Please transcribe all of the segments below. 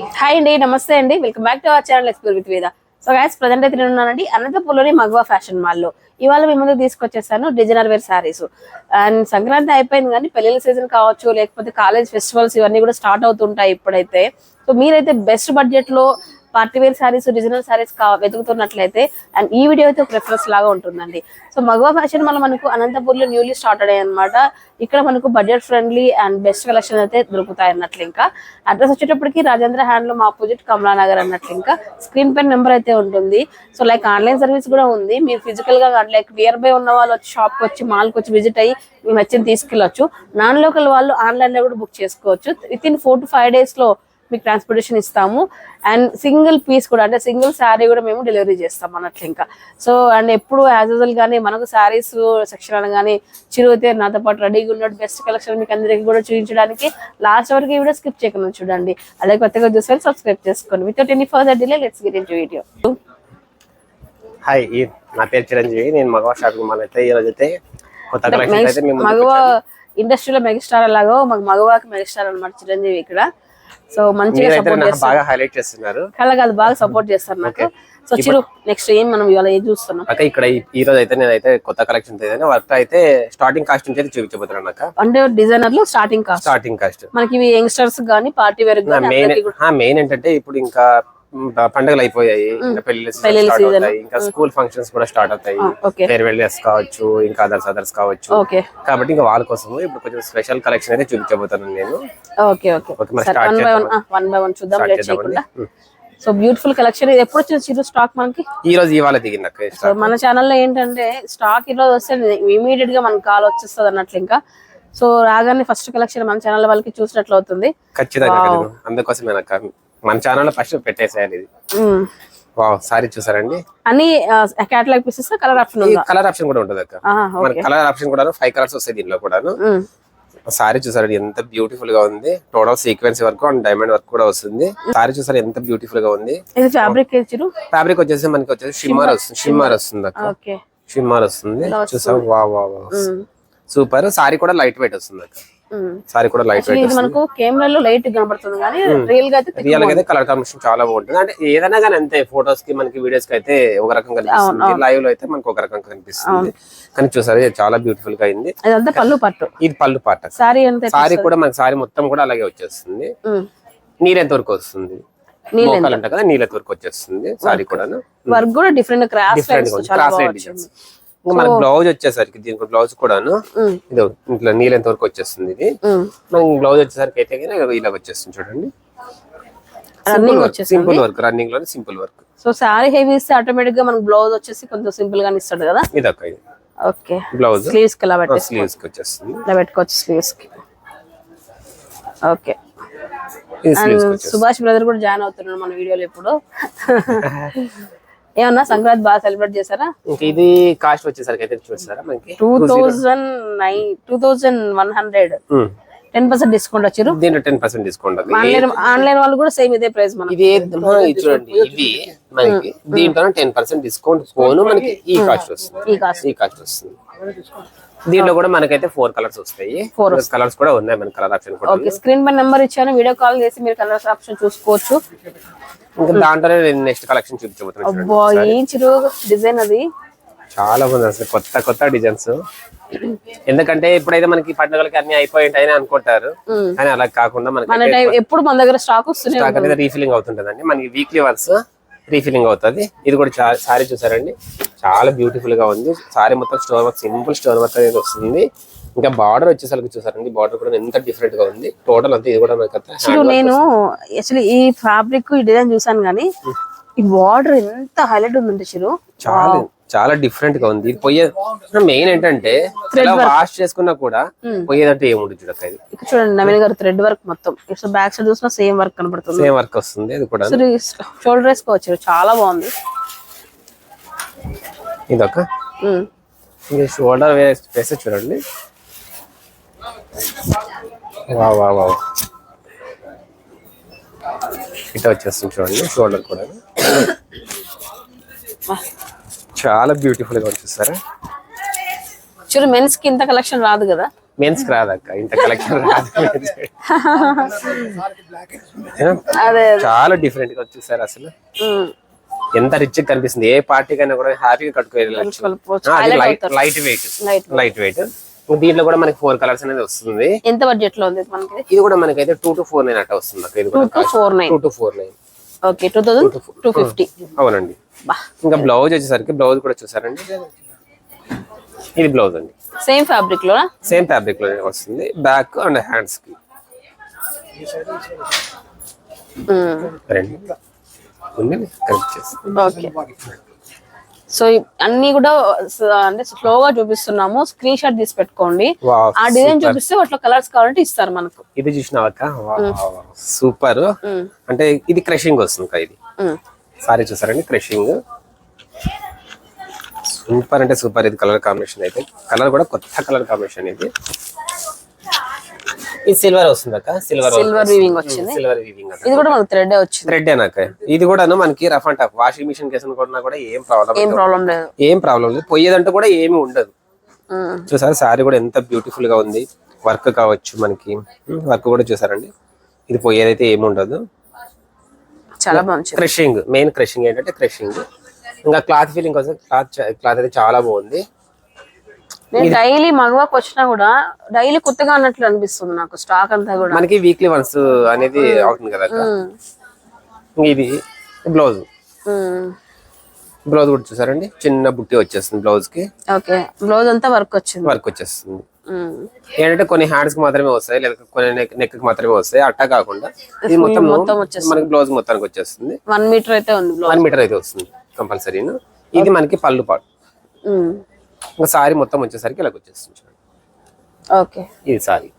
Hi అండి నమస్తే అండి. Welcome back to our channel explore with Veda so guys present అయితే నేను ఉన్నానండి అనంతపూర్లోని మగవా ఫ్యాషన్ మాల్లో ఇవాళ మీ ముందు తీసుకొచ్చేసాను designer wear saris and Sankranti అయిపోయింది కానీ పెళ్ళిళ్ళ సీజన్ కావచ్చు లేకపోతే కాలేజ్ ఫెస్టివల్స్ ఇవన్నీ కూడా స్టార్ట్ అవుతుంటాయి ఇప్పుడైతే. సో మీరైతే బెస్ట్ బడ్జెట్లో party wear saris regional saris వెతుకుతున్నట్లయితే and ఈ వీడియో అయితే ప్రిఫరెన్స్ లాగా ఉంటుందండి. సో మగవా ఫ్యాషన్ మళ్ళీ మనకు అనంతపూర్లో న్యూలీ స్టార్ట్ అయ్యాయి అనమాట ఇక్కడ మనకు budget friendly and best collection అయితే దొరుకుతాయి అన్నట్లు ఇంకా. అడ్రస్ వచ్చేటప్పటికి రాజేంద్ర హ్యాండ్లూమ్ ఆపోజిట్ కమలానగర్ అన్నట్లు ఇంకా. స్క్రీన్ పైన నెంబర్ అయితే ఉంటుంది. సో లైక్ ఆన్లైన్ సర్వీస్ కూడా ఉంది. మీరు ఫిజికల్గా లైక్ నియర్ బై ఉన్న వాళ్ళు వచ్చి షాప్కి వచ్చి మాల్కి వచ్చి విజిట్ అయ్యి మేము వచ్చి తీసుకెళ్ళొచ్చు. నాన్ లోకల్ వాళ్ళు ఆన్లైన్లో కూడా బుక్ చేసుకోవచ్చు. With in four to five డేస్లో మీకు ట్రాన్స్పోర్టేషన్ ఇస్తాము. అండ్ సింగిల్ పీస్ కూడా అంటే సింగిల్ శారీ కూడా మేము డెలివరీ చేస్తాం అన్నట్లు ఇంకా. సో అండ్ ఎప్పుడు యాజ్ యూజువల్ గానీ మనకు శారీస్ సెక్షన్ అనగానే చిరు అయితే నాతో పాటు రెడీగా ఉన్నట్టు బెస్ట్ కలెక్షన్ మీకు అందరికీ కూడా చూపించడానికి లాస్ట్ వరకు వీడియో స్కిప్ చేయకుండా చూడండి. అలాగే కొత్తగా చూస్తే సబ్స్క్రైబ్ చేసుకోండి. Without any further delay let's get in video hi నా పేరు చిరంజీవి. నేను మగవా షాపింగ్ మాల్ అయితే ఈ రోజు అయితే కొత్త కలెక్షన్ అయితే మేము మగవ ఇండస్ట్రీలో మెగాస్టార్ అలాగో మాకు మగవాకి మెగాస్టార్ అన్నమాట చిరంజీవి ఇక్కడ. సో మంచిగా సపోర్ట్ చేస్తారు. బాగా హైలైట్ చేస్తున్నారు. కళ్ళ కాదు బాగా సపోర్ట్ చేస్తారు నాకు. సో చిరు నెక్స్ట్ ఏం మనం ఇవాళ ఏం చూస్తున్నాం? అక్క ఇక్కడ ఈ- రోజు అయితే నేనైతే కొత్త కలెక్షన్ అయితే వర్క్ అయితే స్టార్టింగ్ కాస్ట్ నుంచి అయితే చూపించబోతున్నాను అక్క. అంటే డిజైనర్లో స్టార్టింగ్ కాస్ట్ స్టార్టింగ్ కాస్ట్ మనకి ఇవి యంగ్స్టర్స్ గానీ పార్టీ వేర్ మెయిన్ మెయిన్ ఏంటంటే ఇప్పుడు ఇంకా పండుగలు అయిపోయాయి. ఇంకా స్కూల్ ఫంక్షన్స్ కూడా స్టార్ట్ అవుతాయి. ఓకే. ఫేర్వెల్ డేస్ కావచ్చు ఇంకా అదర్స్ అదర్స్ కావచ్చు. కాబట్టి ఇంకా వాళ్ళ కోసం ఇప్పుడు కొంచెం స్పెషల్ కలెక్షన్ అయితే చూపించబోతున్నాను నేను. ఓకే వన్ బై వన్ చేద్దాం సో బ్యూటిఫుల్ కలెక్షన్ ఇది ఎప్పుడు వచ్చింది చిరు స్టాక్ మనకి? ఈ రోజు ఇవాళ దిగింది సో మన ఛానల్లో ఏంటంటే స్టాక్ ఈరోజు వస్తే ఇమీడియట్గా మనకు కాల్ వచ్చేస్తుంది అన్నట్లు ఇంకా. సో రాగానే ఫస్ట్ కలెక్షన్ మన ఛానల్ వాళ్ళకి చూసినట్లు అవుతుంది. ఖచ్చితంగా. అందుకోసమే నాకు మన ఛానల్ ఫస్ట్ పెట్టేసేయాలి ఇది. వావ్ సారీ చూసారండి? అన్ని catalogue pieces colour option colour option కూడా ఉంటుంది అక్క. మన కలర్ ఆప్షన్ కూడా ఫైవ్ కలర్స్ వస్తాయి దీనిలో కూడా మ్మ్. సారీ చూసారండి ఎంత బ్యూటిఫుల్గా ఉంది. Total sequence work and diamond work కూడా వస్తుంది. సారీ చూసారు ఎంత బ్యూటిఫుల్గా ఉంది. ఫ్యాబ్రిక్ వచ్చేసి మనకి వచ్చేసి షిమ్మర్ వస్తుంది షిమ్మర్ వస్తుంది అక్క. షిమ్మర్ వస్తుంది. చూసా వా సూపర్ సారీ కూడా లైట్ వెయిట్ వస్తుంది అక్క. సారీ కూడా లైట్ వెయిట్ మనకు కెమెరాలో లైట్ కనబడుతుంది కానీ రియల్గా అయితే రియల్గా అయితే కలర్ కాంబినేషన్ చాలా బాగుంటుంది. అంటే ఏదైనా కానీ అంతే ఫొటోస్కి మనకి వీడియోస్కి అయితే ఒక రకంగా కనిపిస్తుంది. లైవ్లో అయితే మనకి ఒక రకంగా కనిపిస్తుంది. కానీ చూసారు చాలా బ్యూటిఫుల్గా అయింది. అదంతా పళ్ళు పట్టు. ఇది పళ్ళు పాట. సారీ ఎంత సారీ కూడా మనకి సారీ మొత్తం కూడా అలాగే వచ్చేస్తుంది. నీరెంత వరకు వస్తుంది? అంట కదా నీళ్ళ వరకు వచ్చేస్తుంది? సారీ కూడా వర్క్ కూడా different cross different cross designs మనకి బ్లౌజ్ వచ్చేసరికి దీనికి బ్లౌజ్ కూడాను. ఇది ఇంట్లో నీళ్ళెంత వరకు వచ్చేస్తుంది ఇది. మనకి బ్లౌజ్ వచ్చేసరికి అయితే ఇలా వచ్చేస్తుంది చూడండి. Simple work రన్నింగ్లోనే simple work so sari heavy ఇస్తే ఆటోమేటిక్గా మనకు బ్లౌజ్ వచ్చేసి కొంచెం సింపుల్ గానే ఇస్తాడు కదా? ఇది ఇది. ఓకే. బ్లౌజ్ స్లీవ్స్కి ఇలా పెట్టి స్లీవ్స్కి వచ్చేస్తుంది. ఇలా పెట్టుకోవచ్చు స్లీవ్స్కి. ఓకే. సుభాష్ బ్రదర్ కూడా జాయిన్ అవుతున్నాడు మన వీడియోలో ఇప్పుడు. ఏమన్నా సంక్రాంతి బాగా సెలబ్రేట్ చేశారా? ఇంకా ఇది కాస్ట్ వచ్చేసరికి అయితే చూసారా మనకి? Two thousand nine two thousand one hundred. మ్మ్. టెన్ పర్సెంట్ డిస్కౌంట్ వచ్చారు. దీంట్లో ten percent discount online online వాళ్ళు కూడా సేమ్ ఇదే ప్రైస్ మనం ఇది ఏ- ఇది చూడండి ఇవి మనకి దీంట్లో టెన్ పర్సెంట్ డిస్కౌంట్ పోను మనకి ఈ కాస్ట్ వస్తుంది. ఈ కాస్ట్. ఈ కాస్ట్ వస్తుంది. దీంట్లో కూడా మనకైతే ఫోర్ కలర్స్ వస్తాయి. ఫోర్ కలర్స్ కూడా ఉన్నాయి మన కలర్ ఆప్షన్ కూడా ఓకే స్క్రీన్ పై నెంబర్ ఇచ్చాను వీడియో కాల్ చేసి మీరు కలర్స్ ఆప్షన్ చూసుకోవచ్చు. ఇంకా దాంట్లోనే నేను నెక్స్ట్ కలెక్షన్ చూపించబోతున్నాను ఏం చిరు డిజైన్ అది? చాలా బాగుంది అసలు కొత్త కొత్త డిజైన్స్ ఎందుకంటే ఇప్పుడైతే మనకి పండుగలకి అన్ని అయిపోయి ఉంటాయని అనుకుంటారు కానీ అలా కాకుండా మనకి ఎప్పుడు మన దగ్గర స్టాక్ స్టాక్ అనేది రీఫిలింగ్ అవుతుంటదండి. మనకి వీక్లీ వన్స్ రీఫిలింగ్ అవుతుంది. ఇది కూడా సారీ చూసారండి. చాలా బ్యూటిఫుల్గా ఉంది. సారీ మొత్తం store work simple store work అనేది వస్తుంది. ఇంకా బార్డర్ వచ్చేసరికి చూసారండి బార్డర్ కూడా ఎంత డిఫరెంట్గా ఉంది. టోటల్ అంతా ఇది కూడా చిరు నేను యాక్చువల్లీ ఈ ఫ్యాబ్రిక్ ఈ డిజైన్ చూసాను కానీ ఈ బార్డర్ ఎంత హైలైట్ ఉందంటే చిరు. చాలా చాలా డిఫరెంట్గా ఉంది. పోయే మెయిన్ ఏంటంటే వాష్ చేసుకున్నా కూడా పోయేదంటే ఏముంది చూడక ఇది. చూడండి నవీన్ గారు థ్రెడ్ వర్క్ మొత్తం. ఇక్కడ బ్యాక్ సైడ్ చూసినా సేమ్ వర్క్ కనబడుతుంది. సేమ్ వర్క్ వస్తుంది ఇది కూడా. షోల్డర్ వేసుకోవచ్చు చాలా బాగుంది. ఇదొక? షోల్డర్ వేస్తే చూడండి. వా వా వా ఇట్లా వచ్చేస్తుంది చూడండి షోల్డర్ కూడా. చాలా బ్యూటిఫుల్గా వచ్చేస్తారా చూడు మెన్స్కి ఇంత కలెక్షన్ రాదు కదా? మెన్స్ రాదక్క ఇంత కలెక్షన్ రాదు. అదే చాలా డిఫరెంట్గా వచ్చేసారు అసలు. ఎంత రిచ్ కనిపిస్తుంది ఏ పార్టీ కైనా కూడా హ్యాపీగా Highlight light weight light weight దీంట్లో కూడా మనకి ఫోర్ కలర్స్ అనేది వస్తుంది. ఎంత బడ్జెట్లో ఉంది మనకి? ఇది కూడా మనకైతే టూ టు ఫోర్ నైన్ అట్ట వస్తుంది ఇది కూడా four nine two to four nine okay two thousand two fifty అవునండి. బా. ఇంకా బ్లౌజ్ వచ్చేసరికి బ్లౌజ్ కూడా చూసారండి. ఇది బ్లౌజ్ అండి. సేమ్ ఫ్యాబ్రిక్లో సేమ్ ఫ్యాబ్రిక్లో వస్తుంది. బ్యాక్ అండ్ హ్యాండ్స్కి. రండి ఉండండి. కరెక్ట్ చేస్తాను ఓకే సో అన్ని కూడా అంటే స్లోగా చూపిస్తున్నాము. స్క్రీన్ షాట్ తీసి పెట్టుకోండి. ఆ డిజైన్ చూపిస్తే వాటిలో కలర్స్ కావాలంటే ఇస్తారు మనకు. ఇది చూసినావక్క సూపర్. అంటే ఇది క్రషింగ్ వస్తుంది ఇది. సారీ చూసారండి క్రషింగ్ సూపర్ అంటే సూపర్ ఇది కలర్ కాంబినేషన్ అయితే. కలర్ కూడా కొత్త కలర్ కాంబినేషన్ ఇది. ఇది సిల్వర్ వస్తుంది అక్క. సిల్వర్ సిల్వర్ వీవింగ్ వచ్చింది. సిల్వర్ వీవింగ్ ఇది కూడా మనకు థ్రెడ్ వచ్చింది. థ్రెడ్ అక్క? ఇది కూడా మనకి rough and tough washing machine కేసులు కొన్నా కూడా ఏం ప్రాబ్లం ఏం ప్రాబ్లం లేదు. ఏం ప్రాబ్లం లేదు. పోయేదంటూ కూడా ఏమీ ఉండదు. ఉమ్. చూసారు? శారీ కూడా ఎంత బ్యూటిఫుల్గా ఉంది. వర్క్ కావచ్చు మనకి. వర్క్ కూడా చూసారండి. ఇది పోయేదైతే ఏమి ఉండదు. చాలా బాగుంది. క్రషింగ్ మెయిన్ క్రషింగ్ ఏంటంటే క్రషింగ్ ఇంకా క్లాత్ ఫీలింగ్ కోసం క్లాత్ క్లాత్ అయితే చాలా బాగుంది. నేను డైలీ మగవాకి వచ్చినా కూడా డైలీ కొత్తగా అన్నట్లు అనిపిస్తుంది నాకు స్టాక్ అంతా కూడా. మనకి వీక్లీ వన్స్ అనేది అవుతుంది కదా ఇది బ్లౌజ్. బ్లౌజ్ కూడా చూసారండి? చిన్న బుట్టి వచ్చేస్తుంది బ్లౌజ్కి ఓకే. బ్లౌజ్ అంతా వర్క్ వచ్చింది. వర్క్ వచ్చేస్తుంది. ఏంటంటే కొన్ని హ్యాండ్స్కి మాత్రమే వస్తాయి లేదా కొన్ని నెక్కి మాత్రమే వస్తాయి అట్టా కాకుండా. ఇది మొత్తం మొత్తం వచ్చేస్తుంది. మనకి బ్లౌజ్ మొత్తానికి వచ్చేస్తుంది. వన్ మీటర్ అయితే ఉంది బ్లౌజ్. వన్ మీటర్ అయితే వస్తుంది కంపల్సరీ ఇది మనకి పళ్ళు పాటు. ఇంకా సారీ మొత్తం వచ్చేసరికి ఇలాగ వచ్చేస్తుంది. ఓకే. ఇది సారీ.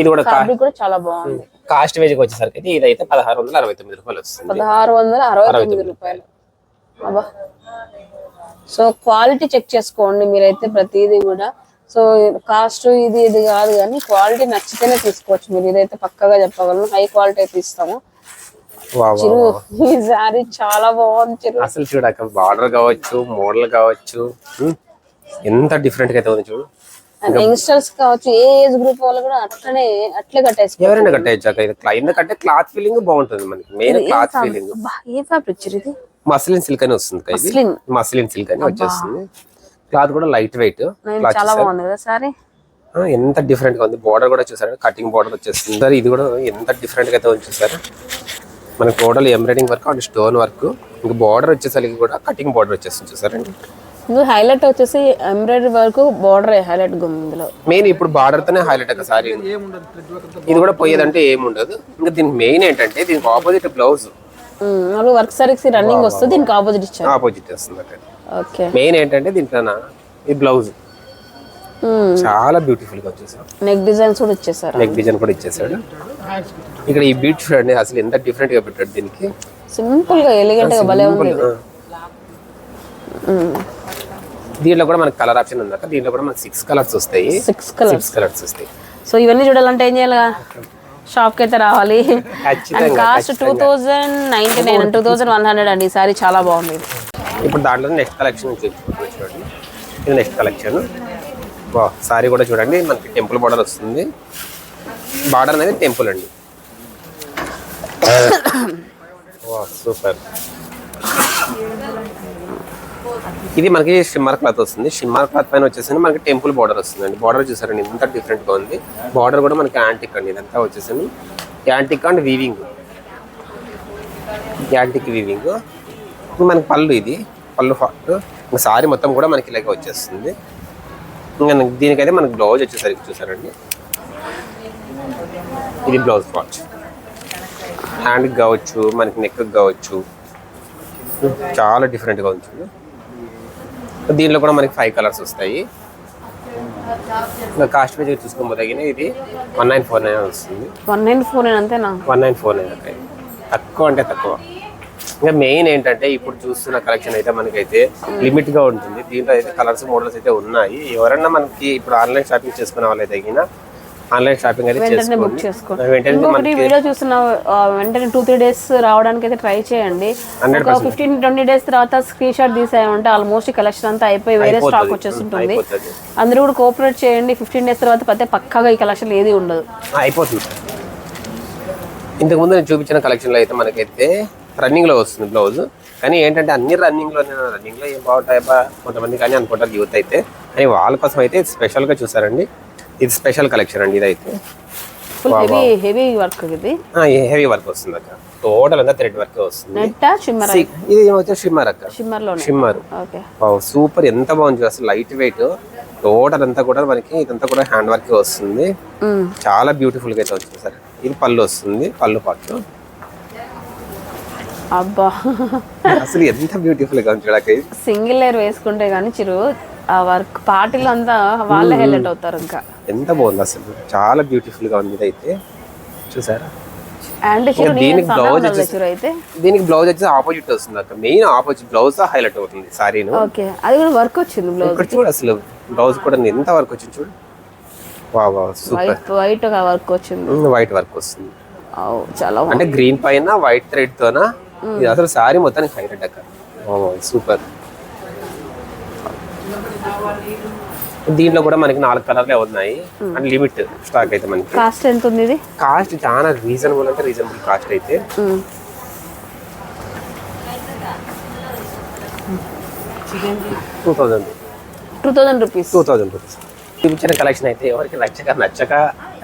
ఇది కూడా కూడా చాలా బాగుంది. కాస్ట్ వేజ్ వచ్చేసరికి అయితే ఇదైతే పదహారు వందల అరవై తొమ్మిది రూపాయలు వస్తుంది. పదహారు వందల అరవై తొమ్మిది రూపాయలు. అబ్బా. సో క్వాలిటీ చెక్ చేసుకోండి మీరైతే ప్రతిదీ కూడా. సో కాస్ట్ ఇది ఇది కాదు కానీ క్వాలిటీ నచ్చితేనే తీసుకోవచ్చు మీరు. ఇదైతే పక్కగా చెప్పగలను. హై క్వాలిటీ అయితే ఇస్తాము. ఈ సారీ చాలా బాగుంది అసలు చూడక బార్డర్ కావచ్చు మోడల్ కావచ్చు ఎంత డిఫరెంట్గా అయితే ఉంది చూడు. యంగ్స్టర్స్ కావచ్చు ఏ ఏజ్ గ్రూప్ వాళ్ళు కూడా అట్లనే అట్లే ఎవరైనా ఇది ఎందుకంటే క్లాత్ ఫీలింగ్ బాగుంటుంది మనకి. మెయిన్ క్లాత్ ఫీలింగ్ ఏ ఫ్యాబ్రిక్ ఇది? మస్లిన్ సిల్క్ అని వస్తుంది. మస్లిన్ సిల్క్ అని వచ్చేస్తుంది. క్లాత్ కూడా లైట్ వెయిట్ చాలా బాగుంది కదా సారీ ఎంత డిఫరెంట్గా ఉంది. బార్డర్ కూడా చూసారు? కటింగ్ బార్డర్ వచ్చేస్తుంది. ఇది కూడా ఎంత డిఫరెంట్గా అయితే ఉంది చూసారు? మనకి total embroidering work and stone work ఇంకా బార్డర్ వచ్చేసరికి కూడా కటింగ్ బార్డర్ వచ్చేస్తుంది చూసారండి. ఇది హైలైట్ వచ్చేసి ఎంబ్రాయిడరీ వర్క్ బార్డర్ హైలైట్ ఉంది ఇందులో. మెయిన్ ఇప్పుడు బార్డర్ తోనే హైలైట్ అక్క సారీ ఇది కూడా పోయేదంటే ఏమి ఉండదు. ఇంకా దీనికి మెయిన్ ఏంటంటే దీనికి ఆపోజిట్ బ్లౌజ్ నాలుగు వర్క్ సారీస్ రన్నింగ్ వస్తుంది దీనికి ఆపోజిట్ ఇచ్చారు. ఆపోజిట్ వస్తుంది ఓకే. మెయిన్ ఏంటంటే దీంట్లో ఈ బ్లౌజ్ చాలా బ్యూటిఫుల్గా వచ్చేసాడు. నెక్ డిజైన్స్ కూడా ఇచ్చేసారు? నెక్ డిజైన్ కూడా ఇచ్చేసాడు. ఇక్కడ ఈ బీట్ చూడండి అసలు ఎంత డిఫరెంట్గా పెట్టాడు దీనికి? సింపుల్గా ఎలిగెంట్గా భలే ఉంది. ఇది. దీంట్లో కూడా మనకి కలర్ ఆప్షన్ ఉంది అక్క దీంట్లో కూడా మనకి సిక్స్ కలర్స్ వస్తాయి. సిక్స్ కలర్స్ సిక్స్ కలర్స్ వస్తాయి. సో ఇవన్నీ చూడాలంటే ఏం చేయాలి షాప్కి అయితే రావాలి. అండ్ ఖచ్చితంగా. Cost two thousand ninety nine two thousand one hundred అండి. ఈ సారీ చాలా బాగుంది. ఇది. ఇప్పుడు దాంట్లో నెక్స్ట్ కలెక్షన్ చూపించుకుంటున్నాను చూడండి ఇది నెక్స్ట్ కలెక్షన్ వా సారీ కూడా చూడండి మనకి టెంపుల్ బార్డర్ వస్తుంది. బార్డర్ అనేది టెంపుల్ అండి. వా సూపర్. ఇది మనకి షిమ్మర్ క్లాత్ వస్తుంది. షిమ్మర్ క్లాత్ పైన వచ్చేసి మనకి టెంపుల్ బార్డర్ వస్తుంది అండి బార్డర్ చూసారండి ఇంత డిఫరెంట్గా ఉంది. బార్డర్ కూడా మనకి యాంటిక్ అండి ఇదంతా వచ్చేసి antique and weaving antique weaving మనకి పళ్ళు ఇది. పళ్ళు ఫాట్ ఇంకా సారీ మొత్తం కూడా మనకి ఇలాగే వచ్చేస్తుంది. మనకి దీనికైతే మనకి బ్లౌజ్ వచ్చేసరికి చూసారండి. ఇది బ్లౌజ్ పార్ట్. హ్యాండ్కి కావచ్చు మనకి నెక్కి కావచ్చు చాలా డిఫరెంట్గా ఉంది దీనిలో కూడా మనకి ఫైవ్ కలర్స్ వస్తాయి. ఇంకా కాస్ట్ మీద చూసుకోబోదగిన ఇది వన్ నైన్ ఫోర్ నైన్ వస్తుంది. వన్ నైన్ ఫోర్ నైన్ అంతేనా? వన్ నైన్ ఫోర్ నైన్ అంటే తక్కువ అంటే తక్కువ. ఇంకా మెయిన్ ఏంటంటే ఇప్పుడు చూస్తున్న కలెక్షన్ అయితే మనకైతే లిమిట్గా ఉంటుంది. దీంట్లో అయితే కలర్స్ మోడల్స్ అయితే ఉన్నాయి. ఎవరన్నా మనకి ఇప్పుడు ఆన్లైన్ షాపింగ్ చేసుకునే వాళ్ళైతే తగిన ఆన్లైన్ షాపింగ్ అయితే చేసుకోండి. వీడియో చూస్తున్న వెంటనే టూ త్రీ డేస్ రావడానికి అయితే ట్రై చేయండి ఒక ఫిఫ్టీన్ ట్వంటీ డేస్ తర్వాత స్క్రీన్ షాట్ తీసామంటే ఆల్మోస్ట్ కలెక్షన్ అంతా అయిపోయి వేరే స్టాక్. వచ్చేస్తుంటుంది. అందరూ కూడా కోఆపరేట్ చేయండి. ఫిఫ్టీన్ డేస్ తర్వాత పతే పక్కాగా ఈ కలెక్షన్ ఏది ఉండదు. అయిపోతుంది. ఇంతకు ముందు నేను చూపించిన కలెక్షన్లో అయితే మనకైతే రన్నింగ్లో వస్తుంది బ్లౌజ్. కానీ ఏంటంటే అన్ని రన్నింగ్లో రన్నింగ్లో ఏం బాగుంటాయా కొంతమంది కానీ అనుకుంటారు యూత్ అయితే. కానీ వాళ్ళ కోసం అయితే స్పెషల్గా చూసారండి. ఇది స్పెషల్ కలెక్షన్ అండి ఇదైతే. హెవీ వర్క్ ఇది. హెవీ వర్క్ వస్తుంది అక్క. టోటల్ అంతా థ్రెడ్ వర్క్ వస్తుంది. ఇది షిమ్మర్ అక్క. షిమ్మర్ సూపర్ ఎంత బాగుంది అసలు లైట్ వెయిట్ టోటల్ అంతా కూడా మనకి ఇదంతా కూడా హ్యాండ్ వర్క్ వస్తుంది. చాలా బ్యూటిఫుల్గా అయితే వచ్చింది సార్. ఇది పళ్ళు వస్తుంది పళ్ళు పట్టు అబ్బా. అసలు ఎంత బ్యూటిఫుల్గా ఉంది. సింగిల్ లేయర్ వేసుకుంటే కానీ చిరు ఆ వర్క్ పార్టీలో అంతా వాళ్ళే హైలైట్ అవుతారు ఇంకా. ఎంత బాగుంది అసలు. చాలా బ్యూటిఫుల్గా ఉంది ఇదైతే. చూసారా? అండ్ చిరు దీనికి చిరు అయితే? దీనికి బ్లౌజ్ వచ్చేసి ఆపోజిట్ వస్తుంది అక్క. మెయిన్ ఆపోజిట్ బ్లౌజ్ హైలైట్ అవుతుంది సారీను. ఓకే అది కూడా వర్క్ వచ్చింది బ్లౌజ్ ఇక్కడ చూడు అసలు బ్లౌజ్ కూడా ఎంత వర్క్ వచ్చింది చూడు. వా వా సూపర్ వైట్ వైట్గా వర్క్ వచ్చింది. వైట్ వర్క్ వస్తుంది. చాలా. అంటే గ్రీన్ పైన వైట్ థ్రెడ్ తోన? ఇది అసలు సారీ మొత్తానికి హైలైట్ అక్క. సూపర్. దీంట్లో కూడా మనకి నాలుగు కలర్లే ఉన్నాయి. అండ్ లిమిట్ స్టాక్ అయితే మనకి. కాస్ట్ ఎంత ఉంది ఇది కాస్ట్ చాలా రీజనబుల్ అంటే రీజనబుల్ కాస్ట్ అయితే. Two thousand two thousand rupees two thousand rupees చూపించిన కలెక్షన్ అయితే ఎవరికి నచ్చక నచ్చక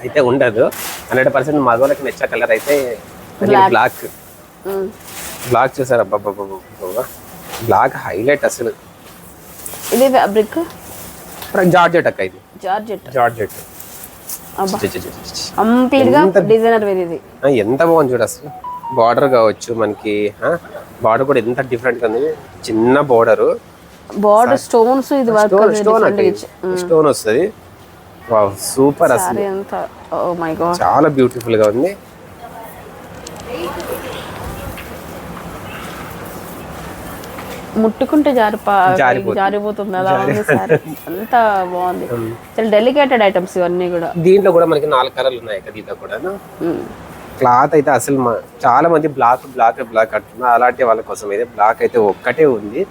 అయితే ఉండదు. హండ్రెడ్ పర్సెంట్ మగవాళ్ళకి నచ్చ కలర్ అయితే బ్లాక్. బ్లాక్ చూసారు అబ్బా బ్లాక్ హైలైట్ అసలు. ఇది ఫ్యాబ్రిక్ జార్జెట్ అక్క ఇది. జార్జెట్ జార్జెట్ అబ్బా. కంప్లీట్గా డిజైనర్ వేర్ ఇది. ఆ, ఎంత బాగుంది చూడు అసలు. బార్డర్ కావచ్చు మనకి బార్డర్ కూడా ఎంత డిఫరెంట్గా ఉంది. చిన్న బార్డర్ బార్డర్ స్టోన్స్ ఇది వర్క్ స్టోన్ స్టోన్ వస్తుంది. సూపర్ అసలు. గాడ్ చాలా బ్యూటిఫుల్గా ఉంది. ముట్టుకుంటే జారిపా జారిపోతుంది. జారిపోతుంది అలా ఉంది సారీ. అంత బాగుంది. చాలా డెలికేటెడ్ ఐటమ్స్ ఇవన్నీ కూడా. దీంట్లో కూడా మనకి నాలుగు కలర్లు ఉన్నాయి కదా దీంట్లో కూడా. క్లాత్ అయితే అసలు చాలా మంది బ్లాక్ బ్లాక్ బ్లాక్ అంటున్నారు. అలాంటి వాళ్ళ కోసం అయితే బ్లాక్ అయితే ఒక్కటే ఉంది.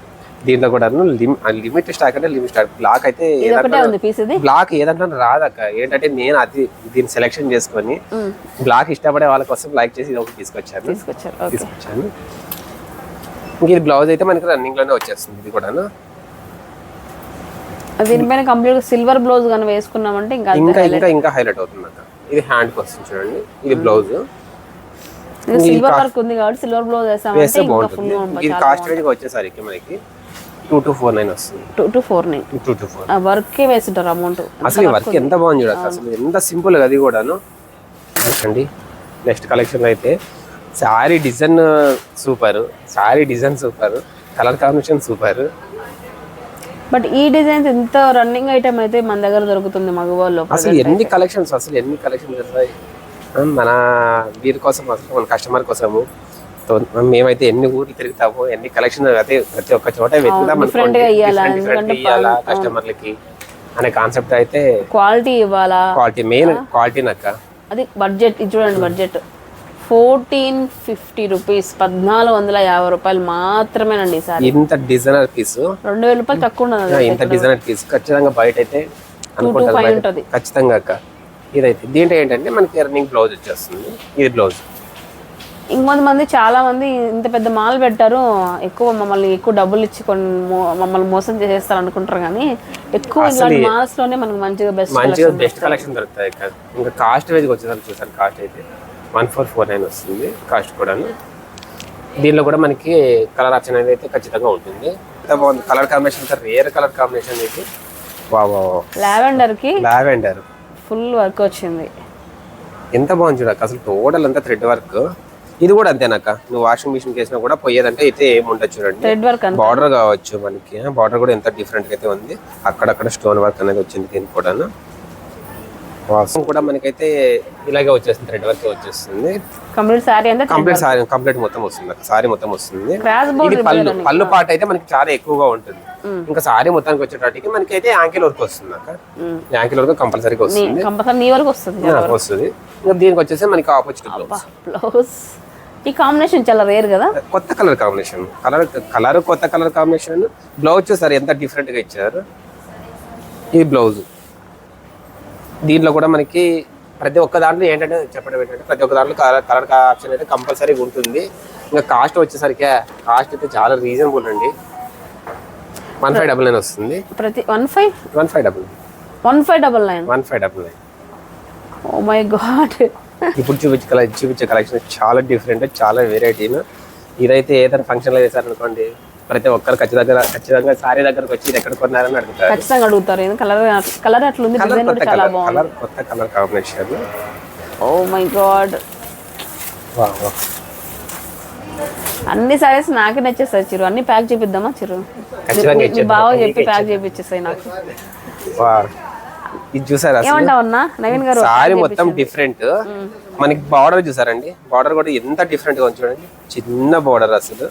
దీంట్లో కూడా లిమిట్ స్టాక్ అంటే లిమిట్ స్టాక్. బ్లాక్ అయితే బ్లాక్ ఏదంటే రాదక్క. ఏంటంటే నేను అది దీన్ని సెలెక్షన్ చేసుకొని బ్లాక్ ఇష్టపడే వాళ్ళ కోసం లైక్ చేసి ఇది ఒకటి తీసుకొచ్చాను. తీసుకొచ్చాను. ఇంక ఇది బ్లౌజ్ అయితే మనకి రన్నింగ్లోనే వచ్చేస్తుంది ఇది కూడా దీనిపైన కంప్లీట్ సిల్వర్ బ్లౌజ్ కానీ వేసుకున్నామంటే ఇంకా ఇంకా ఇంకా ఇంకా హైలైట్ అవుతుంది అక్క ఇది హ్యాండ్ వస్తుంది చూడండి. ఇది బ్లౌజ్ సిల్వర్ వర్క్ ఉంది కాబట్టి సిల్వర్ బ్లౌజ్ వేసామంటే ఇంకా ఫుల్ ఇది కాస్ట్ రేంజ్ వచ్చేసరికి మనకి టూ టు ఫోర్ నైన్ వస్తుంది. Two to four nine two to four వర్కే వేస్తుంటారు అమౌంట్ అసలు వర్క్ ఎంత బాగుంది చూడక అసలు. ఎంత సింపుల్ అది కూడాను. చూడండి. నెక్స్ట్ కలెక్షన్ అయితే sari design super sari design super colour combination super. But ఈ డిజైన్స్ ఎంత రన్నింగ్ ఐటమ్ అయితే మన దగ్గర దొరుకుతుంది మగవాళ్ళు అసలు ఎన్ని కలెక్షన్స్ అసలు ఎన్ని కలెక్షన్స్ వస్తాయి? మన వీరి కోసం అసలు మన కస్టమర్ కోసము. మేమైతే ఎన్ని ఊర్లు తిరుగుతాము ఎన్ని కలెక్షన్ అయితే ప్రతి ఒక్క చోట వెతుకుతాం కస్టమర్లకి అనే కాన్సెప్ట్ అయితే క్వాలిటీ ఇవ్వాలా? క్వాలిటీ మెయిన్ క్వాలిటీ నక్క. అది బడ్జెట్ చూడండి బడ్జెట్ ఫోర్టీన్ ఫిఫ్టీ రూపీస్ పద్నాలుగు వందల యాభై రూపాయలు మాత్రమేనండి ఈసారి ఇంత డిజైనర్ పీస్? రెండు వేల రూపాయలు తక్కువ ఉన్నది ఇంత డిజైనర్ పీస్. ఖచ్చితంగా బయట. అయితే. ఉంటుంది. ఖచ్చితంగా అక్క. ఇదైతే దీంట్లో ఏంటంటే మనకి రన్నింగ్ బ్లౌజ్ వచ్చేస్తుంది. ఇది బ్లౌజ్. ఇంకొంతమంది చాలా మంది ఇంత పెద్ద మాల్ పెట్టారు. ఎక్కువ మమ్మల్ని ఎక్కువ డబ్బులు ఇచ్చి కొన్ని మమ్మల్ని మోసం చేసేస్తారు అనుకుంటారు కానీ ఎక్కువ ఇలాంటి మాల్స్లోనే మనకు మంచిగా బెస్ట్ మంచిగా బెస్ట్ కలెక్షన్ దొరుకుతాయి. ఇంకా కాస్ట్ వైజ్ వచ్చేసరికి చూసారు కాస్ట్ అయితే. వన్ ఫోర్ ఫోర్ నైన్ వస్తుంది కాస్ట్ కూడాను. దీనిలో కూడా మనకి కలర్ ఆప్షన్ అనేది అయితే ఖచ్చితంగా ఉంటుంది. ఎంత బాగుంది? Colour combination rare colour combination ఇది? వా లావెండర్కి లావెండర్ ఫుల్ వర్క్ వచ్చింది. ఎంత బాగుంది చూడక అసలు టోటల్ అంతా థ్రెడ్ వర్క్. ఇది కూడా అంతేనక్క నువ్వు వాషింగ్ మిషన్ వేసినా కూడా పోయేదంటే అయితే ఏమి ఉండదు చూడండి. థ్రెడ్ వర్క్ అంత. బార్డర్ కావచ్చు మనకి. బార్డర్ కూడా ఎంత డిఫరెంట్ అయితే ఉంది. అక్కడక్కడ స్టోన్ వర్క్ అనేది వచ్చింది దీనికి కూడా వాసం కూడా మనకైతే ఇలాగే వచ్చేస్తుంది థ్రెడ్ వర్క్ వచ్చేస్తుంది. కంప్లీట్ శారీ అంతా కంప్లీట్ సారీ కంప్లీట్ మొత్తం వస్తుంది సారీ మొత్తం వస్తుంది. ఇది పళ్ళు పళ్ళు పాట అయితే మనకి చాలా ఎక్కువగా ఉంటుంది. ఇంకా సారీ మొత్తానికి వచ్చేటట్టుకి మనకి అయితే యాంకిల్ వర్క్ వస్తుంది అక్క. యాంకిల్ వర్క్ కంపల్సరీగా వస్తుంది. కంపల్సరీ నీ వరకు వస్తుంది ఇంకా దీనికి వచ్చేసి మనకి ఆపోజిట్ బ్లౌజ్ బ్లౌజ్ ఈ కాంబినేషన్ చాలా రేర్ కదా. కొత్త కలర్ కాంబినేషన్ కలర్ కలర్ కొత్త కలర్ కాంబినేషన్ బ్లౌజ్ చూసారు ఎంత డిఫరెంట్గా ఇచ్చారు? ఇది బ్లౌజ్ దీంట్లో కూడా మనకి ప్రతి ఒక్క దాంట్లో ఏంటంటే చెప్పడం ఏంటంటే ప్రతి ఒక్క దాంట్లో కలర్ కలర్ ఆప్షన్ అయితే కంపల్సరీగా ఉంటుంది. ఇంకా కాస్ట్ వచ్చేసరికి కాస్ట్ అయితే చాలా రీజనబుల్ అండి. వన్ ఫైవ్ డబల్ నైన్ వస్తుంది. ప్రతి one five one five double one five double nine one five double nine oh my God ఇప్పుడు చూపించే కలర్ చూపించే కలెక్షన్ చాలా డిఫరెంట్ చాలా వెరైటీను ఇదైతే ఏదైనా ఫంక్షన్లో చేశారనుకోండి ప్రతి ఒక్కరు ఖచ్చితంగా ఖచ్చితంగా సారీ దగ్గరకు వచ్చి ఇది ఎక్కడ కొన్నారని అడుగుతారు. ఖచ్చితంగా అడుగుతారు. కలర్ కలర్ అట్లుంది కలర్ డిజైన్ కొత్త కూడా చాలా కలర్ బాగుంది. కలర్ కొత్త colour combination. Oh my God అన్ని సారీస్ నాకే నచ్చేస్తాయి చిరు. అన్ని ప్యాక్ చేపిద్దామా చిరు. బాగా చెప్పి ప్యాక్ చేపించేస్తాయి నాకు. ఇది చూసారా అసలు? ఏమంటావు అన్నా? నవీన్ గారు సారీ మొత్తం డిఫరెంట్ మనకి బార్డర్ చూసారండి. బార్డర్ కూడా ఎంత డిఫరెంట్గా చూడండి. చిన్న బార్డర్ అసలు.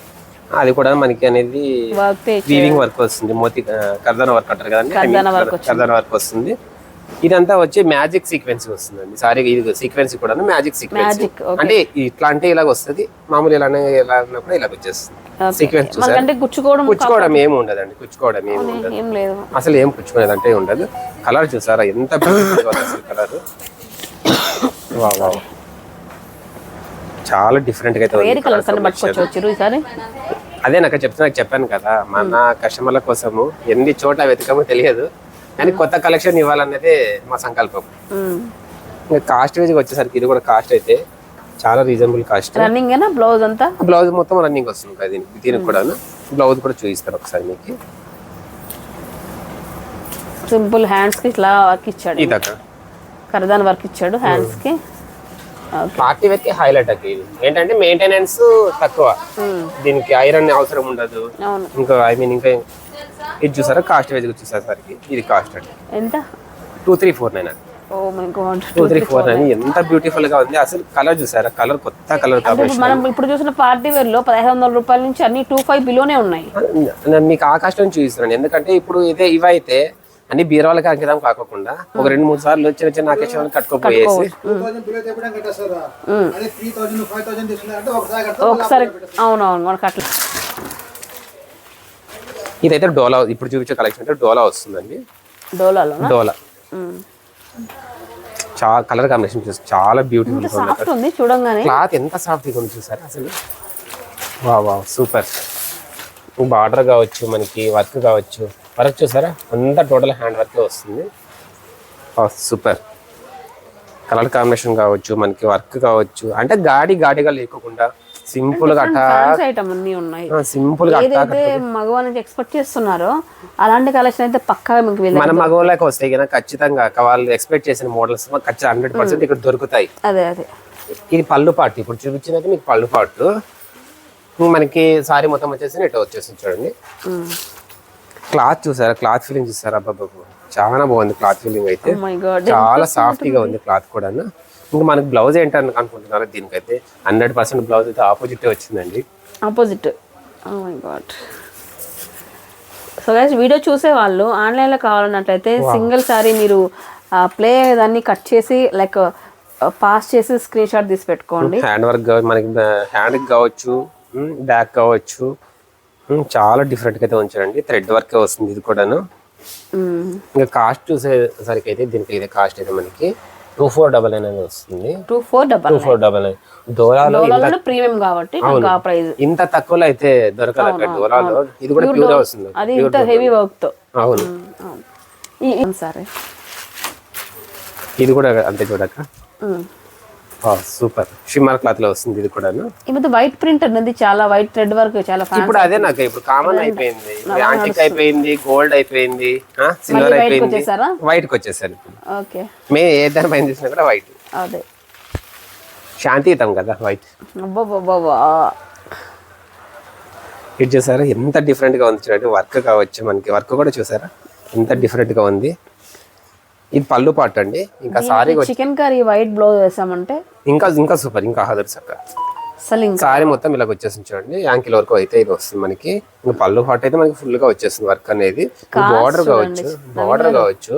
అది కూడా మనకి అనేది వర్క్ వీవింగ్ వర్క్ వస్తుంది. మోతి కర్దాన వర్క్ అంటారు కదండి. కర్దాన వర్క్ వస్తుంది. ఇదంతా వచ్చి మ్యాజిక్ సీక్వెన్స్ వస్తుందండి. సారీ ఇది సీక్వెన్స్ కూడా మ్యాజిక్ సీక్వెన్స్. అంటే ఇట్లా అంటే ఇలాగ వస్తుంది. మామూలు ఇలానే ఇలా అన్నప్పుడు ఇలాగ వచ్చేస్తుంది. సీక్వెన్స్ గుచ్చుకోవడం కుచ్చుకోవడం ఏమి ఉండదండి. కుచ్చుకోవడం ఏమి ఉండదు. అసలు ఏం పుచ్చుకునేది అంటే ఉండదు. కలర్ చూసారా? ఎంత కలర్ వా చాలా డిఫరెంట్గా అయితే అదే నాకు చెప్తున్నా నాకు చెప్పాను కదా మన కస్టమర్ల కోసము ఎన్ని చోట్ల వెతకమో తెలియదు కానీ కొత్త కలెక్షన్ ఇవ్వాలనేది మా సంకల్పం. ఇంకా కాస్ట్ వైజ్ వచ్చేసరికి ఇది కూడా కాస్ట్ అయితే చాలా రీజనబుల్ కాస్ట్ రన్నింగ్ బ్లౌజ్ అంతా? బ్లౌజ్ మొత్తం రన్నింగ్ వస్తుంది కదా దీనికి దీనికి కూడా బ్లౌజ్ కూడా చూపిస్తారు ఒకసారి మీకు. సింపుల్ హ్యాండ్స్కి ఇట్లా వర్క్ ఇచ్చాడు. ఇదక్క కరదాన్ వర్క్ ఇచ్చాడు హ్యాండ్స్కి. పార్టీ వేర్కి హైలైట్ అక్క ఇది ఏంటంటే మెయింటెనెన్స్ తక్కువ. దీనికి ఐరన్ అవసరం ఉండదు. ఇంకా ఐ మీన్ ఇంకా ఇది చూసారా? కాస్ట్ వైజ్ చూసేసరికి ఇది కాస్ట్ అండి. ఎంత? టూ త్రీ ఫోర్ నైన్ అండి. టూ త్రీ ఫోర్ నైన్ ఎంత బ్యూటిఫుల్గా ఉంది. అసలు కలర్ చూసారా? కలర్ కొత్త కలర్ మనం ఇప్పుడు చూసిన పార్టీ వేర్లో పదిహేను వందల రూపాయల నుంచి అన్ని టూ ఫైవ్ బిలోనే ఉన్నాయి. నేను మీకు ఆకాశం చూపిస్తున్నాను. ఎందుకంటే ఇప్పుడు ఇదే ఇవైతే అన్ని బీరవాళ్ళకి అంకితం కాకుండా ఒక రెండు మూడు సార్లు చిన్న చిన్న ఆకాశాలను కట్టుకోపోయేసి అయితే ఒకసారి అవునవును మనకు అట్లా. ఇదైతే డోలా ఇప్పుడు చూపించే కలెక్షన్ అంటే డోలా వస్తుందండి. డోలాలో డోలా. చాలా కలర్ కాంబినేషన్ చాలా బ్యూటిఫుల్గా ఉంది సాఫ్ట్ ఉంది చూడంగానే. క్లాత్ ఎంత సాఫ్ట్గా ఉంది చూసారా అసలు? వా వా సూపర్. బార్డర్ కావచ్చు మనకి వర్క్ కావచ్చు. వర్క్ చూసారా అంతా టోటల్ హ్యాండ్ వర్క్ వస్తుంది. సూపర్ కలర్ కాంబినేషన్ కావచ్చు మనకి వర్క్ కావచ్చు అంటే గాడి గాడిగా లేకుండా సింపుల్గా ఐటమ్ అన్ని ఉన్నాయి. సింపుల్గా ఏదైతే ఎక్స్పెక్ట్ చేస్తున్నారో అలాంటి కలెక్షన్ అయితే పక్కా మీకు మన మగవాళ్ళకి వస్తాయి కదా ఖచ్చితంగా. వాళ్ళు ఎక్స్పెక్ట్ చేసిన మోడల్స్ ఖచ్చితంగా హండ్రెడ్ పర్సెంట్ ఇక్కడ దొరుకుతాయి. అదే అదే. ఇది పళ్ళు పాటు. ఇప్పుడు చూపించినది మీకు పళ్ళు పాటు. మనకి సారీ మొత్తం వచ్చేసి ఇటు వచ్చేసి చూడండి. క్లాత్ చూసారా? క్లాత్ ఫీలింగ్ చూసారా? అబ్బాబా చాలా బాగుంది క్లాత్ ఫీలింగ్ అయితే. గాడ్ చాలా సాఫ్ట్గా ఉంది. క్లాత్ కూడా ఇంకా మనకి బ్లౌజ్ ఏంటని అనుకుంటున్నారు దీనికైతే? హండ్రెడ్ పర్సెంట్ బ్లౌజ్ అయితే ఆపోజిట్ వచ్చిందండి. ఆపోజిట్. సో గైస్ వీడియో చూసే వాళ్ళు ఆన్లైన్లో కావాలన్నట్లయితే సింగిల్ సారీ మీరు ప్లే దాన్ని కట్ చేసి లైక్ పాస్ చేసి స్క్రీన్ షాట్ తీసి పెట్టుకోండి. హ్యాండ్ వర్క్ మనకి హ్యాండ్ కావచ్చు బ్యాక్ కావచ్చు చాలా డిఫరెంట్గా అయితే ఉంచారండి. థ్రెడ్ వర్క్ వస్తుంది ఇది కూడాను. ఇంకా కాస్ట్ చూసేసరికి అయితే దీనికి ఇది కాస్ట్ అయితే మనకి టూ ఫోర్ డబల్ నైన్ అనేది వస్తుంది. Two four double two four double nine డోలాలో premium కాబట్టి ప్రైస్ ఇంత తక్కువలో అయితే దొరకదు అక్కడ డోలాలో ఇది కూడా ప్యూర్ వస్తుంది. అది ఇంత హెవీ వర్క్తో అవును. సరే. ఇది కూడా అంతే చూడక. సూపర్. షిమ్మర్ క్లాత్లో వస్తుంది ఇది కూడా ఈ మధ్య వైట్ ప్రింట్ అన్నది చాలా వైట్ రెడ్ వర్క్ చాలా ఇప్పుడు అదే నాకు ఇప్పుడు కామన్ అయిపోయింది. యాంటిక్ అయిపోయింది గోల్డ్ అయిపోయింది సిల్వర్ అయిపోయింది? వైట్కి ఇప్పుడు. ఓకే. మే ఏ దాని పైన చూసినా కూడా వైట్ అదే. శాంతియుతం కదా వైట్ ఇది చూసారా? ఎంత డిఫరెంట్గా ఉంది చూడండి. వర్క్ కావచ్చు మనకి. వర్క్ కూడా చూసారా? ఎంత డిఫరెంట్గా ఉంది. ఇది పళ్ళు పాట అండి. ఇంకా sari chicken curry white blouse వేసామంటే ఇంకా ఇంకా సూపర్ ఇంకా హదర్ సక్క అసలు ఇంకా సారీ మొత్తం ఇలాగ వచ్చేసింది చూడండి. యాంకిల్ వరకు అయితే ఇది వస్తుంది మనకి. ఇంకా పళ్ళు పాట అయితే మనకి ఫుల్గా వచ్చేస్తుంది వర్క్ అనేది. బార్డర్ కావచ్చు బార్డర్ కావచ్చు.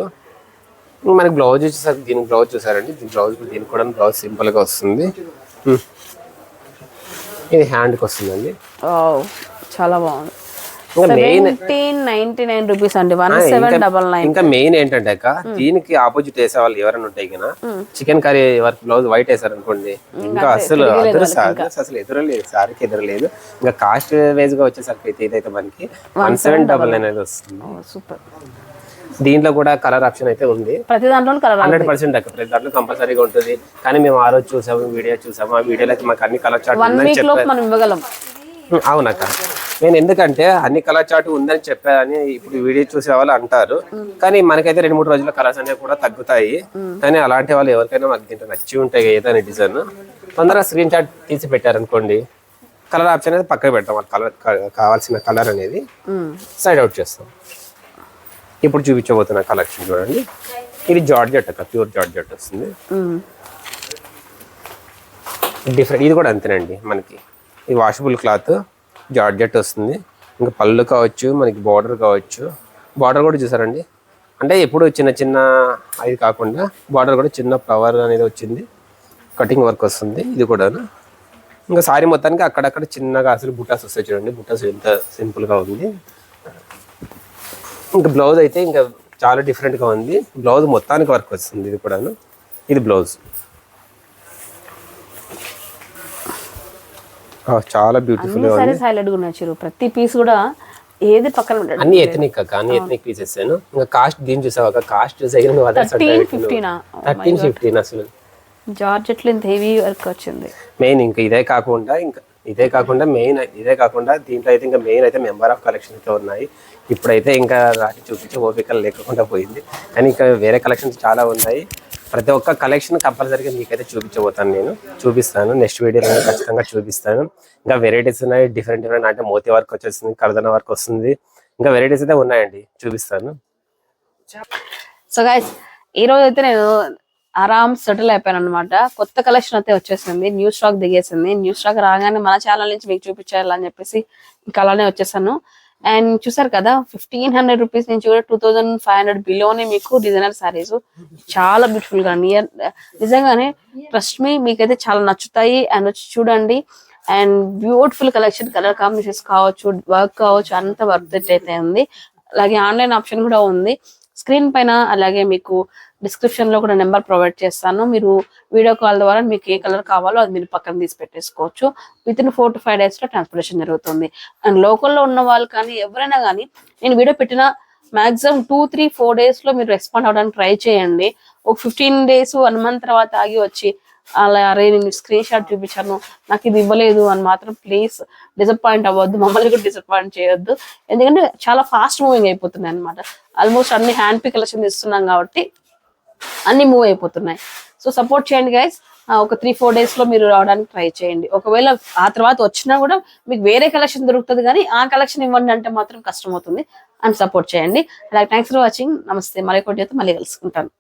మనకి బ్లౌజ్ వచ్చేసరికి దీనికి బ్లౌజ్ చూసారండి. దీని బ్లౌజ్ దీనికి కూడా బ్లౌజ్ సింపుల్గా వస్తుంది. ఇది హ్యాండ్కి వస్తుందండి చాలా బాగుంది. ఇంకా మెయిన్ ఏంటంటే అక్క దీనికి ఆపోజిట్ వేసే వాళ్ళు ఎవరైనా ఉంటాయి కదా chicken curry work blouse white వేసారు అనుకోండి ఇంకా అసలు అదరు అసలు ఎదురలేదు సారీకి ఎదురలేదు ఇంకా కాస్ట్ వైజ్గా వచ్చేసరికి అయితే ఇదైతే మనకి వన్ సెవెన్ డబల్ నైన్ అనేది వస్తుంది. సూపర్ దీంట్లో కూడా కలర్ ఆప్షన్ అయితే ఉంది. ప్రతి దాంట్లో కలర్ హండ్రెడ్ పర్సెంట్ ప్రతి దాంట్లో కంపల్సరీగా ఉంటుంది. కానీ మేము ఆ రోజు చూసాము వీడియో చూసాము ఆ వీడియోలో అయితే మాకు అన్ని కలర్ చార్ట్ ఉం, అవునక్క. నేను ఎందుకంటే అన్ని కలర్ చార్ట్ ఉందని చెప్పారని ఇప్పుడు వీడియో చూసే వాళ్ళు అంటారు. కానీ మనకైతే రెండు మూడు రోజుల కలర్స్ అనేవి కూడా తగ్గుతాయి. కానీ అలాంటి వాళ్ళు ఎవరికైనా మాకు దీంట్లో నచ్చి ఉంటాయి ఏదైనా డిజైన్. తొందరగా స్క్రీన్ షాట్ తీసి పెట్టారనుకోండి కలర్ ఆప్షన్ అనేది పక్కన పెడతాం. వాళ్ళ కలర్ కావాల్సిన కలర్ అనేది సైడ్ అవుట్ చేస్తాం. ఇప్పుడు చూపించబోతున్న కలెక్షన్ చూడండి. ఇది జార్జెట్ అక్క ప్యూర్ జార్జెట్ వస్తుంది. డిఫరెంట్ ఇది కూడా అంతేనండి మనకి. ఇది వాషబుల్ క్లాత్. జార్జెట్ వస్తుంది. ఇంకా పళ్ళు కావచ్చు మనకి బార్డర్ కావచ్చు. బార్డర్ కూడా చూసారండి? అంటే ఎప్పుడు చిన్న చిన్న అది కాకుండా బార్డర్ కూడా చిన్న ఫ్లవర్ అనేది వచ్చింది. కటింగ్ వర్క్ వస్తుంది. ఇది కూడాను. ఇంకా సారీ మొత్తానికి అక్కడక్కడ చిన్నగా అసలు బుటాస్ వస్తాయి చూడండి. బుటాస్ ఎంత సింపుల్గా ఉంది. ఇంకా బ్లౌజ్ అయితే ఇంకా చాలా డిఫరెంట్గా ఉంది. బ్లౌజ్ మొత్తానికి వర్క్ వస్తుంది ఇది కూడాను. ఇది బ్లౌజ్. చాలా బ్యూటిఫుల్ సారీస్ హైలైట్గా ఉన్నాయి ప్రతి పీస్ కూడా ఏది పక్కన అన్ని ఎథనిక్ అక్క అన్ని ఎథనిక్ పీసెస్ ఇంకా కాస్ట్ దీని చూసావు అక్క? కాస్ట్ చూసే థర్టీన్ ఫిఫ్టీనా థర్టీన్ ఫిఫ్టీన్ అసలు. జార్జెట్లు ఇంత హెవీ వర్క్ వచ్చింది. మెయిన్ ఇంకా ఇదే కాకుండా ఇంకా ఇదే కాకుండా మెయిన్ ఇదే కాకుండా దీంట్లో అయితే ఇంకా మెయిన్ అయితే మెంబర్ ఆఫ్ కలెక్షన్ అయితే ఉన్నాయి. ఇప్పుడైతే ఇంకా వాటి చూపించే ఓపిక లేకుండా పోయింది. కానీ ఇంకా వేరే కలెక్షన్స్ చాలా ఉన్నాయి. ప్రతి ఒక్క కలెక్షన్ కంపల్సరీగా మీకైతే చూపించబోతాను నేను. చూపిస్తాను. నెక్స్ట్ వీడియోలో ఖచ్చితంగా చూపిస్తాను. ఇంకా వెరైటీస్ ఉన్నాయి. డిఫరెంట్ డిఫరెంట్ అంటే మోతీ వర్క్ వచ్చేస్తుంది కర్దన వర్క్ వస్తుంది. ఇంకా వెరైటీస్ అయితే ఉన్నాయండి. చూపిస్తాను. సో గైస్ ఈ రోజు అయితే నేను ఆరామ్ సెటిల్ అయిపోయాను అనమాట కొత్త కలెక్షన్ అయితే వచ్చేసింది. న్యూ స్టాక్ దిగేసింది. న్యూ స్టాక్ రాగానే మన ఛానల్ నుంచి మీకు చూపించాలని చెప్పేసి ఇంకా అలానే వచ్చేసాను. అండ్ చూసారు కదా ఫిఫ్టీన్ హండ్రెడ్ రూపీస్ నుంచి కూడా టూ థౌజండ్ ఫైవ్ హండ్రెడ్ బిలోనే మీకు డిజైనర్ సారీస్ చాలా బ్యూటిఫుల్గా నియర్ నిజంగానే ట్రస్ట్ మీ మీకైతే చాలా నచ్చుతాయి. అండ్ వచ్చి చూడండి. And beautiful collection colour combinations కావచ్చు వర్క్ కావచ్చు అంత వర్క్ అయితే ఉంది. అలాగే ఆన్లైన్ ఆప్షన్ కూడా ఉంది. స్క్రీన్ పైన అలాగే మీకు డిస్క్రిప్షన్లో కూడా నెంబర్ ప్రొవైడ్ చేస్తాను. మీరు వీడియో కాల్ ద్వారా మీకు ఏ కలర్ కావాలో అది మీరు పక్కన తీసి పెట్టేసుకోవచ్చు. With in four to five డేస్లో ట్రాన్స్పోర్టేషన్ జరుగుతుంది. అండ్ లోకల్లో ఉన్న వాళ్ళు కానీ ఎవరైనా కానీ నేను వీడియో పెట్టిన మాక్సిమం టూ త్రీ ఫోర్ డేస్లో మీరు రెస్పాండ్ అవ్వడానికి ట్రై చేయండి. ఒక ఫిఫ్టీన్ డేస్ వన్ మంత్ తర్వాత ఆగి వచ్చి అలా అరే నేను స్క్రీన్ షాట్ చూపించాను నాకు ఇది ఇవ్వలేదు అని మాత్రం ప్లీజ్ డిసప్పాయింట్ అవ్వద్దు. మమ్మల్ని కూడా డిసప్పాయింట్ చేయొద్దు. ఎందుకంటే చాలా ఫాస్ట్ మూవింగ్ అయిపోతున్నాయి అనమాట ఆల్మోస్ట్ అన్ని హ్యాండ్ పిక్ కలెక్షన్ ఇస్తున్నాం కాబట్టి అన్ని మూవ్ అయిపోతున్నాయి. సో సపోర్ట్ చేయండి గైస్ ఒక త్రీ ఫోర్ డేస్లో మీరు రావడానికి ట్రై చేయండి. ఒకవేళ ఆ తర్వాత వచ్చినా కూడా మీకు వేరే కలెక్షన్ దొరుకుతుంది కానీ ఆ కలెక్షన్ ఇవ్వండి అంటే మాత్రం కష్టం అవుతుంది అండ్ సపోర్ట్ చేయండి. అలాగే థ్యాంక్స్ ఫర్ వాచింగ్ నమస్తే. మళ్ళీ కొట్టి మళ్ళీ కలుసుకుంటాను.